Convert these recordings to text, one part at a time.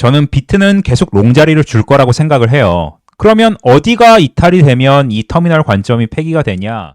저는 비트는 계속 롱자리를 줄 거라고 생각을 해요. 그러면 어디가 이탈이 되면 이 터미널 관점이 폐기가 되냐?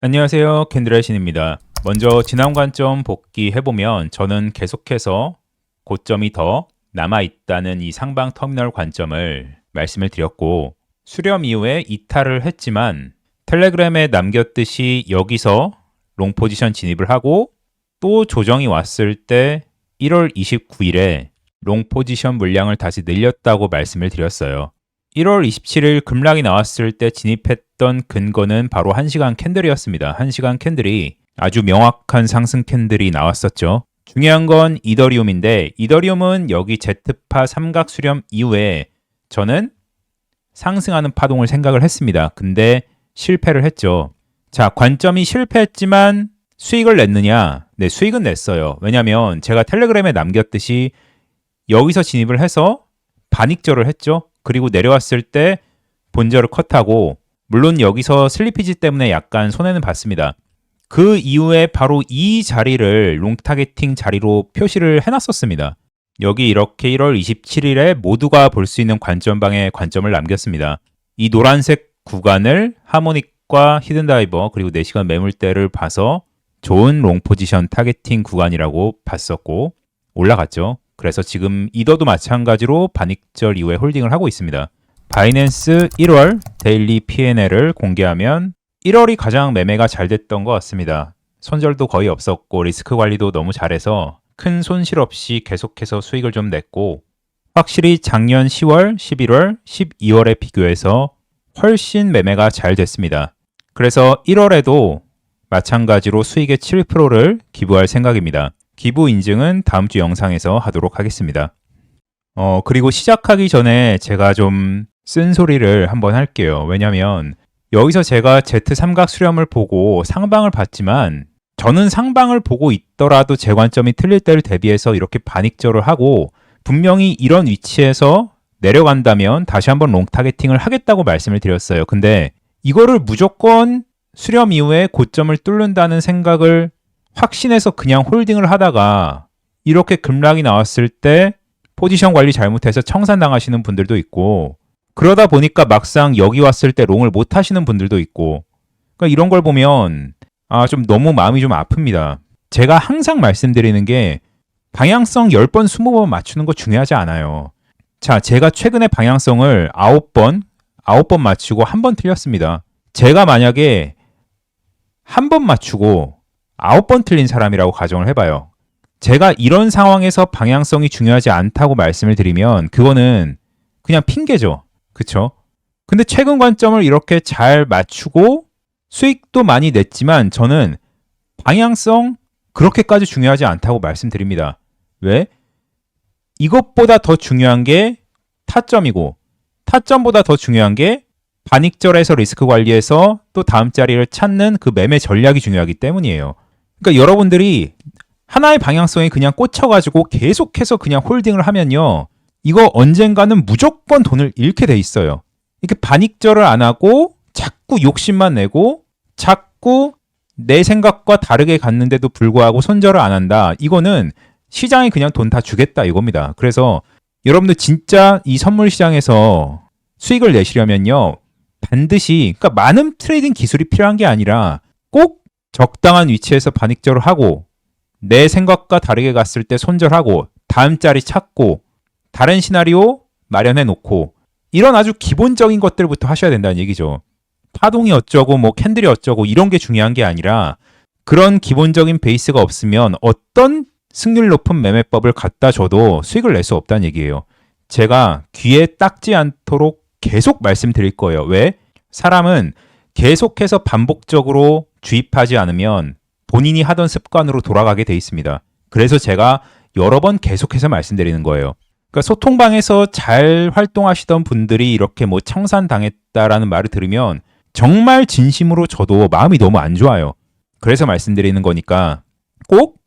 안녕하세요. 캔드레신입니다. 먼저 지난 관점 복귀해보면 저는 계속해서 고점이 더 남아있다는 이 상방 터미널 관점을 말씀을 드렸고 수렴 이후에 이탈을 했지만 텔레그램에 남겼듯이 여기서 롱 포지션 진입을 하고 또 조정이 왔을 때 1월 29일에 롱 포지션 물량을 다시 늘렸다고 말씀을 드렸어요. 1월 27일 급락이 나왔을 때 진입했던 근거는 바로 1시간 캔들이었습니다. 1시간 캔들이 아주 명확한 상승 캔들이 나왔었죠. 중요한 건 이더리움인데 이더리움은 여기 Z파 삼각 수렴 이후에 저는 상승하는 파동을 생각을 했습니다. 근데 실패를 했죠. 자, 관점이 실패했지만 수익을 냈느냐? 네, 수익은 냈어요. 왜냐면 제가 텔레그램에 남겼듯이 여기서 진입을 해서 반익절을 했죠. 그리고 내려왔을 때 본절을 컷하고 물론 여기서 슬리피지 때문에 약간 손해는 봤습니다. 그 이후에 바로 이 자리를 롱 타겟팅 자리로 표시를 해놨었습니다. 여기 이렇게 1월 27일에 모두가 볼 수 있는 관점방에 관점을 남겼습니다. 이 노란색 구간을 하모닉과 히든다이버 그리고 4시간 매물대를 봐서 좋은 롱 포지션 타겟팅 구간이라고 봤었고 올라갔죠. 그래서 지금 이더도 마찬가지로 반익절 이후에 홀딩을 하고 있습니다. 바이낸스 1월 데일리 P&L을 공개하면 1월이 가장 매매가 잘 됐던 것 같습니다. 손절도 거의 없었고 리스크 관리도 너무 잘해서 큰 손실 없이 계속해서 수익을 좀 냈고 확실히 작년 10월, 11월, 12월에 비교해서 훨씬 매매가 잘 됐습니다. 그래서 1월에도 마찬가지로 수익의 7%를 기부할 생각입니다. 기부 인증은 다음 주 영상에서 하도록 하겠습니다. 어, 그리고 시작하기 전에 제가 좀 쓴소리를 한번 할게요. 왜냐면 여기서 제가 Z 삼각 수렴을 보고 상방을 봤지만 저는 상방을 보고 있더라도 제 관점이 틀릴 때를 대비해서 이렇게 반익절을 하고 분명히 이런 위치에서 내려간다면 다시 한번 롱 타겟팅을 하겠다고 말씀을 드렸어요. 근데 이거를 무조건 수렴 이후에 고점을 뚫는다는 생각을 확신해서 그냥 홀딩을 하다가 이렇게 급락이 나왔을 때 포지션 관리 잘못해서 청산당하시는 분들도 있고 그러다 보니까 막상 여기 왔을 때 롱을 못 하시는 분들도 있고 그러니까 이런 걸 보면 아 좀 너무 마음이 좀 아픕니다. 제가 항상 말씀드리는 게 방향성 10번, 20번 맞추는 거 중요하지 않아요. 자, 제가 최근에 방향성을 9번, 9번 맞추고 한 번 틀렸습니다. 제가 만약에 한 번 맞추고 아홉 번 틀린 사람이라고 가정을 해봐요. 제가 이런 상황에서 방향성이 중요하지 않다고 말씀을 드리면 그거는 그냥 핑계죠. 그쵸? 근데 최근 관점을 이렇게 잘 맞추고 수익도 많이 냈지만 저는 방향성 그렇게까지 중요하지 않다고 말씀드립니다. 왜? 이것보다 더 중요한 게 타점이고 타점보다 더 중요한 게 반익절에서 리스크 관리해서 또 다음 자리를 찾는 그 매매 전략이 중요하기 때문이에요. 그러니까 여러분들이 하나의 방향성에 그냥 꽂혀가지고 계속해서 그냥 홀딩을 하면요. 이거 언젠가는 무조건 돈을 잃게 돼 있어요. 이렇게 반익절을 안 하고 자꾸 욕심만 내고 자꾸 내 생각과 다르게 갔는데도 불구하고 손절을 안 한다. 이거는 시장이 그냥 돈 다 주겠다 이겁니다. 그래서 여러분들 진짜 이 선물 시장에서 수익을 내시려면요. 반드시 그러니까 많은 트레이딩 기술이 필요한 게 아니라 꼭 적당한 위치에서 반익절을 하고 내 생각과 다르게 갔을 때 손절하고 다음 자리 찾고 다른 시나리오 마련해 놓고 이런 아주 기본적인 것들부터 하셔야 된다는 얘기죠. 파동이 어쩌고 뭐 캔들이 어쩌고 이런 게 중요한 게 아니라 그런 기본적인 베이스가 없으면 어떤 승률 높은 매매법을 갖다 줘도 수익을 낼 수 없다는 얘기예요. 제가 귀에 딱지 않도록 계속 말씀드릴 거예요. 왜? 사람은 계속해서 반복적으로 주입하지 않으면 본인이 하던 습관으로 돌아가게 돼 있습니다. 그래서 제가 여러 번 계속해서 말씀드리는 거예요. 그러니까 소통방에서 잘 활동하시던 분들이 이렇게 뭐 청산당했다라는 말을 들으면 정말 진심으로 저도 마음이 너무 안 좋아요. 그래서 말씀드리는 거니까 꼭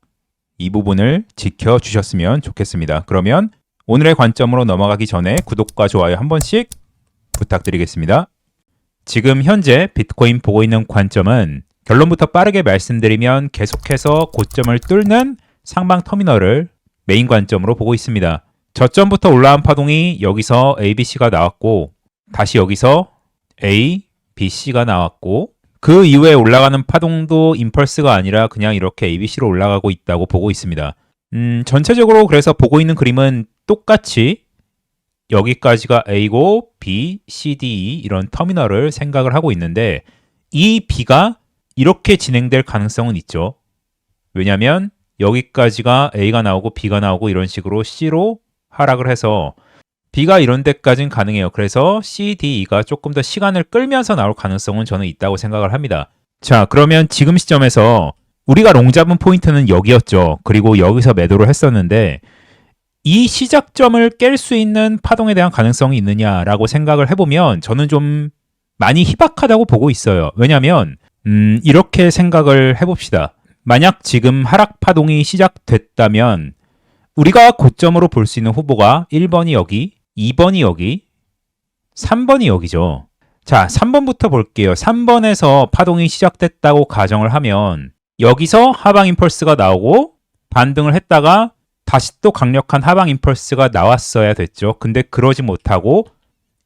이 부분을 지켜주셨으면 좋겠습니다. 그러면 오늘의 관점으로 넘어가기 전에 구독과 좋아요 한 번씩 부탁드리겠습니다. 지금 현재 비트코인 보고 있는 관점은 결론부터 빠르게 말씀드리면 계속해서 고점을 뚫는 상방 터미널을 메인 관점으로 보고 있습니다. 저점부터 올라온 파동이 여기서 ABC가 나왔고 다시 여기서 A, B, C가 나왔고 그 이후에 올라가는 파동도 임펄스가 아니라 그냥 이렇게 ABC로 올라가고 있다고 보고 있습니다. 음, 전체적으로 그래서 보고 있는 그림은 똑같이 여기까지가 A고 B, C, D, E 이런 터미널을 생각을 하고 있는데 이 B가 이렇게 진행될 가능성은 있죠. 왜냐하면 여기까지가 A가 나오고 B가 나오고 이런 식으로 C로 하락을 해서 B가 이런 데까지는 가능해요. 그래서 C, D, E가 조금 더 시간을 끌면서 나올 가능성은 저는 있다고 생각을 합니다. 자, 그러면 지금 시점에서 우리가 롱 잡은 포인트는 여기였죠. 그리고 여기서 매도를 했었는데 이 시작점을 깰 수 있는 파동에 대한 가능성이 있느냐라고 생각을 해보면 저는 좀 많이 희박하다고 보고 있어요. 왜냐하면 음, 이렇게 생각을 해봅시다. 만약 지금 하락 파동이 시작됐다면 우리가 고점으로 볼 수 있는 후보가 1번이 여기, 2번이 여기, 3번이 여기죠. 자, 3번부터 볼게요. 3번에서 파동이 시작됐다고 가정을 하면 여기서 하방 임펄스가 나오고 반등을 했다가 다시 또 강력한 하방 임펄스가 나왔어야 됐죠. 근데 그러지 못하고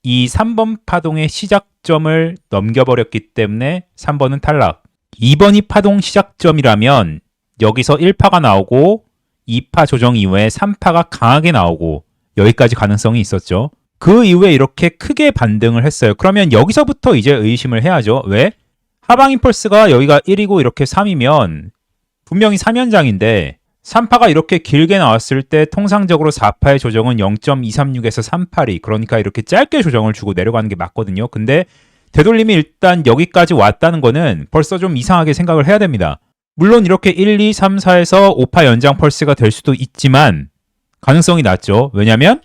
이 3번 파동의 시작점을 넘겨버렸기 때문에 3번은 탈락. 2번이 파동 시작점이라면 여기서 1파가 나오고 2파 조정 이후에 3파가 강하게 나오고 여기까지 가능성이 있었죠. 그 이후에 이렇게 크게 반등을 했어요. 그러면 여기서부터 이제 의심을 해야죠. 왜? 하방 임펄스가 여기가 1이고 이렇게 3이면 분명히 3연장인데 3파가 이렇게 길게 나왔을 때 통상적으로 4파의 조정은 0.236에서 38이 그러니까 이렇게 짧게 조정을 주고 내려가는 게 맞거든요. 근데 되돌림이 일단 여기까지 왔다는 거는 벌써 좀 이상하게 생각을 해야 됩니다. 물론 이렇게 1, 2, 3, 4에서 5파 연장 펄스가 될 수도 있지만 가능성이 낮죠. 왜냐면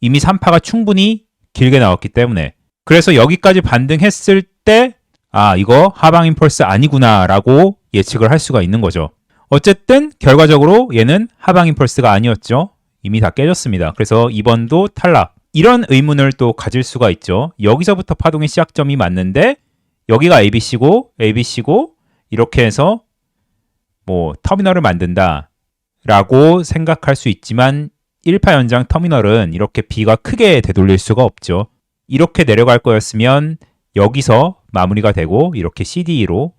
이미 3파가 충분히 길게 나왔기 때문에. 그래서 여기까지 반등했을 때 아, 이거 하방 임펄스 아니구나라고 예측을 할 수가 있는 거죠. 어쨌든 결과적으로 얘는 하방 임펄스가 아니었죠. 이미 다 깨졌습니다. 그래서 2번도 탈락. 이런 의문을 또 가질 수가 있죠. 여기서부터 파동의 시작점이 맞는데 여기가 ABC고 ABC고 이렇게 해서 뭐 터미널을 만든다 라고 생각할 수 있지만 1파 연장 터미널은 이렇게 B가 크게 되돌릴 수가 없죠. 이렇게 내려갈 거였으면 여기서 마무리가 되고 이렇게 CDE로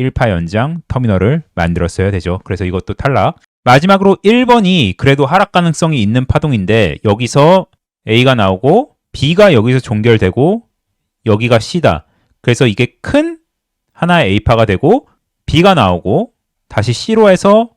1파 연장 터미널을 만들었어야 되죠. 그래서 이것도 탈락. 마지막으로 1번이 그래도 하락 가능성이 있는 파동인데 여기서 A가 나오고 B가 여기서 종결되고 여기가 C다. 그래서 이게 큰 하나의 A파가 되고 B가 나오고 다시 C로 해서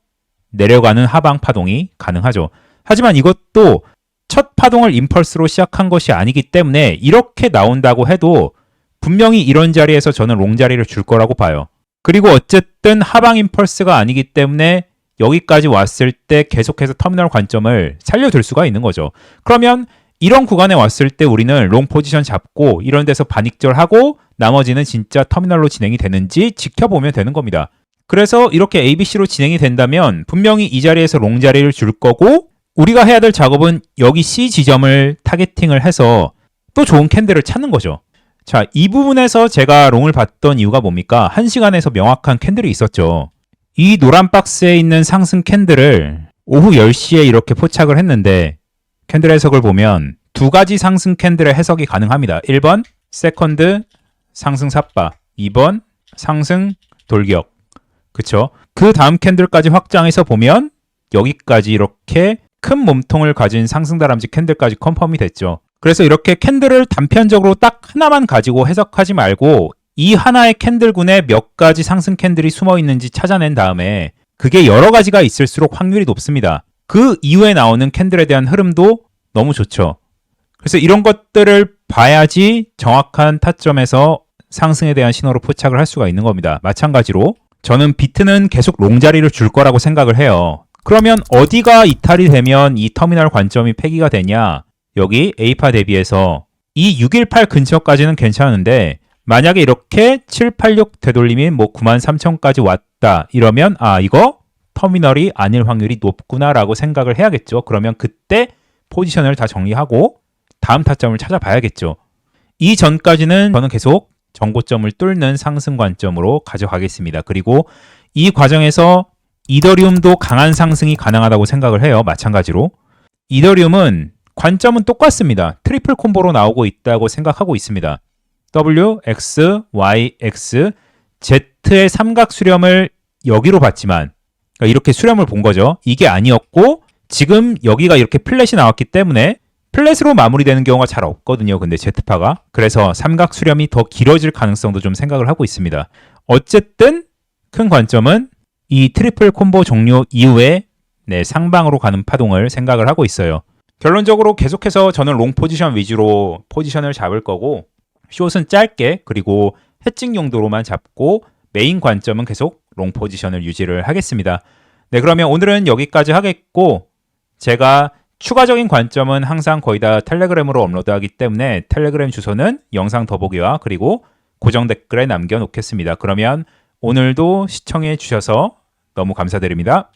내려가는 하방 파동이 가능하죠. 하지만 이것도 첫 파동을 임펄스로 시작한 것이 아니기 때문에 이렇게 나온다고 해도 분명히 이런 자리에서 저는 롱 자리를 줄 거라고 봐요. 그리고 어쨌든 하방 임펄스가 아니기 때문에 여기까지 왔을 때 계속해서 터미널 관점을 살려둘 수가 있는 거죠. 그러면 이런 구간에 왔을 때 우리는 롱 포지션 잡고 이런 데서 반익절하고 나머지는 진짜 터미널로 진행이 되는지 지켜보면 되는 겁니다. 그래서 이렇게 ABC로 진행이 된다면 분명히 이 자리에서 롱 자리를 줄 거고 우리가 해야 될 작업은 여기 C 지점을 타겟팅을 해서 또 좋은 캔들을 찾는 거죠. 자, 이 부분에서 제가 롱을 봤던 이유가 뭡니까? 한 시간에서 명확한 캔들이 있었죠. 이 노란 박스에 있는 상승 캔들을 오후 10시에 이렇게 포착을 했는데 캔들 해석을 보면 두 가지 상승 캔들의 해석이 가능합니다. 1번 세컨드 상승 삿바, 2번 상승 돌격. 그쵸? 그 다음 캔들까지 확장해서 보면 여기까지 이렇게 큰 몸통을 가진 상승 다람쥐 캔들까지 컨펌이 됐죠. 그래서 이렇게 캔들을 단편적으로 딱 하나만 가지고 해석하지 말고 이 하나의 캔들군에 몇 가지 상승 캔들이 숨어 있는지 찾아낸 다음에 그게 여러 가지가 있을수록 확률이 높습니다. 그 이후에 나오는 캔들에 대한 흐름도 너무 좋죠. 그래서 이런 것들을 봐야지 정확한 타점에서 상승에 대한 신호로 포착을 할 수가 있는 겁니다. 마찬가지로 저는 비트는 계속 롱자리를 줄 거라고 생각을 해요. 그러면 어디가 이탈이 되면 이 터미널 관점이 폐기가 되냐? 여기 A파 대비해서 이 618 근처까지는 괜찮은데 만약에 이렇게 786 되돌림이 뭐 9만 3천까지 왔다 이러면 아 이거 터미널이 아닐 확률이 높구나라고 생각을 해야겠죠. 그러면 그때 포지션을 다 정리하고 다음 타점을 찾아봐야겠죠. 이 전까지는 저는 계속 정고점을 뚫는 상승 관점으로 가져가겠습니다. 그리고 이 과정에서 이더리움도 강한 상승이 가능하다고 생각을 해요. 마찬가지로. 이더리움은 관점은 똑같습니다. 트리플 콤보로 나오고 있다고 생각하고 있습니다. W, X, Y, X, Z의 삼각 수렴을 여기로 봤지만 그러니까 이렇게 수렴을 본 거죠. 이게 아니었고 지금 여기가 이렇게 플랫이 나왔기 때문에 플랫으로 마무리되는 경우가 잘 없거든요. 근데 Z파가 그래서 삼각 수렴이 더 길어질 가능성도 좀 생각을 하고 있습니다. 어쨌든 큰 관점은 이 트리플 콤보 종료 이후에 네, 상방으로 가는 파동을 생각을 하고 있어요. 결론적으로 계속해서 저는 롱 포지션 위주로 포지션을 잡을 거고 숏은 짧게 그리고 해칭 용도로만 잡고 메인 관점은 계속 롱 포지션을 유지를 하겠습니다. 네, 그러면 오늘은 여기까지 하겠고 제가 추가적인 관점은 항상 거의 다 텔레그램으로 업로드하기 때문에 텔레그램 주소는 영상 더보기와 그리고 고정 댓글에 남겨 놓겠습니다. 그러면 오늘도 시청해 주셔서 너무 감사드립니다.